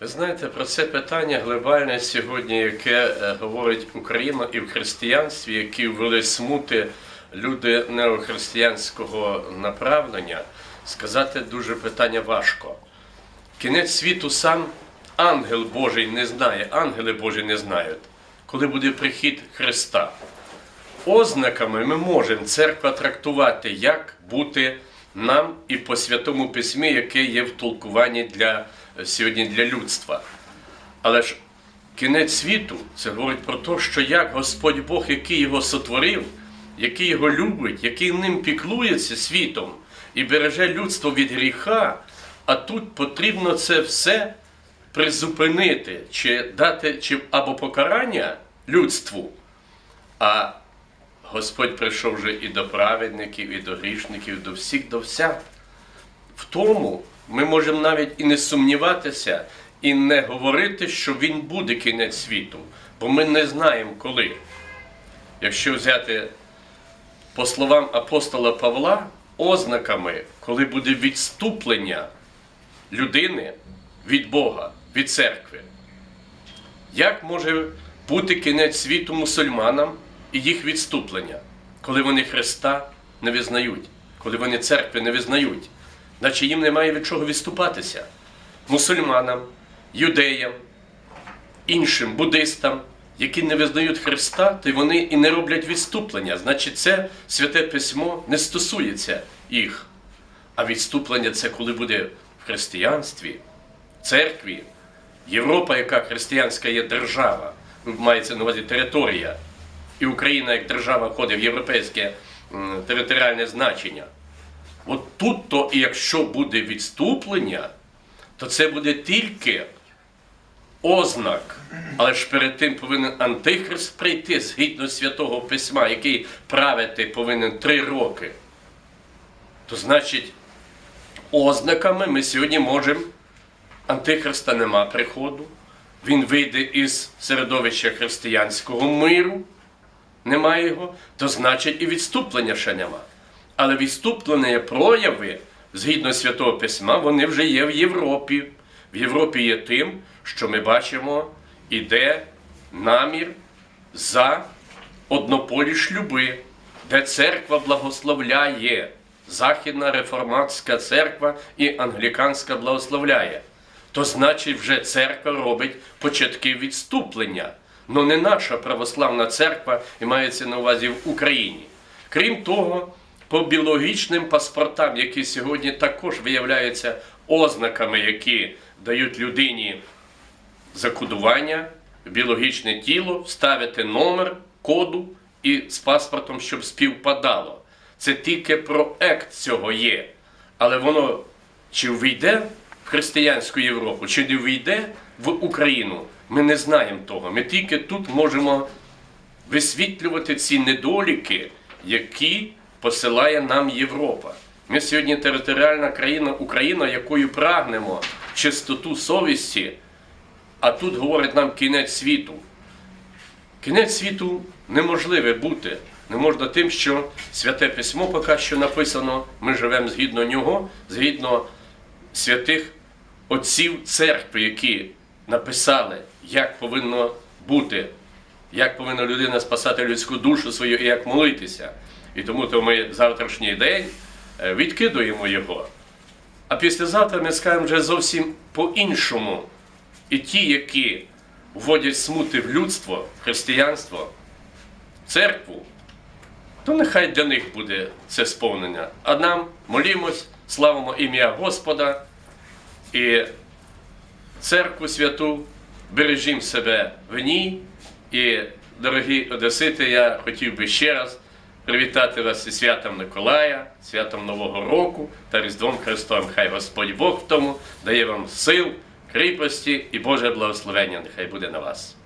Ви знаєте, про це питання глобальне сьогодні, яке е, говорить Україна і в християнстві, які ввели смути люди неохристиянського направлення, сказати дуже питання важко. Кінець світу сам ангел Божий не знає, ангели Божі не знають, коли буде прихід Христа. Ознаками ми можемо церква трактувати, як бути нам і по Святому Письмі, яке є в толкуванні для е, сьогодні для людства. Але ж кінець світу це говорить про те, що як Господь Бог, який його сотворив, який його любить, який ним піклується світом і береже людство від гріха, а тут потрібно це все призупинити, чи дати чи або покарання людству. А Господь прийшов вже і до праведників, і до грішників, і до всіх, до вся. В тому ми можемо навіть і не сумніватися, і не говорити, що він буде кінець світу, бо ми не знаємо коли. Якщо взяти по словам апостола Павла, ознаками, коли буде відступлення людини від Бога, від церкви. Як може бути кінець світу мусульманам і їх відступлення, коли вони Христа не визнають, коли вони церкви не визнають, наче їм немає від чого відступатися? Мусульманам, юдеям, іншим буддистам, які не визнають Христа, то вони і не роблять відступлення. Значить, це святе письмо не стосується їх. А відступлення це коли буде в християнстві, церкві, Європа, яка християнська є держава, мається на увазі територія, і Україна як держава входить в європейське територіальне значення. От тут, то, якщо буде відступлення, то це буде тільки ознак. Але ж перед тим повинен Антихрист прийти згідно святого письма, який правити повинен три роки. То значить, ознаками ми сьогодні можемо. Антихриста нема приходу, він вийде із середовища християнського миру, немає його, то значить і відступлення ще нема. Але відступлення прояви, згідно Святого Письма, вони вже є в Європі. В Європі є тим, що ми бачимо, іде намір за однополі шлюби, де церква благословляє, Західна реформатська церква і англіканська благословляє. То значить, вже церква робить початки відступлення. Ну не наша православна церква і мається на увазі в Україні. Крім того, по біологічним паспортам, які сьогодні також виявляються ознаками, які дають людині закодування, біологічне тіло, вставити номер коду і з паспортом, щоб співпадало. Це тільки проект цього є. Але воно чи війде в християнську Європу, чи не війде в Україну, ми не знаємо того. Ми тільки тут можемо висвітлювати ці недоліки, які посилає нам Європа. Ми сьогодні територіальна країна Україна, якою прагнемо чистоту совісті, а тут говорить нам кінець світу. Кінець світу неможливе бути. Не можна тим, що святе письмо поки що написано, ми живемо згідно нього, згідно святих отців церкви, які написали, як повинно бути, як повинна людина спасати людську душу свою і як молитися. І тому то ми завтрашній день е, відкидуємо його. А післязавтра ми скажемо вже зовсім по-іншому. І ті, які вводять смути в людство, християнство, церкву, то нехай для них буде це сповнення. А нам молімось, славимо ім'я Господа і церкву святу, бережімо себе в ній. І, дорогі Одесити, я хотів би ще раз привітати вас зі святом Миколая, святом Нового року та Різдвом Христом. Хай Господь Бог в тому дає вам сил, кріпості і Боже благословення. Нехай буде на вас.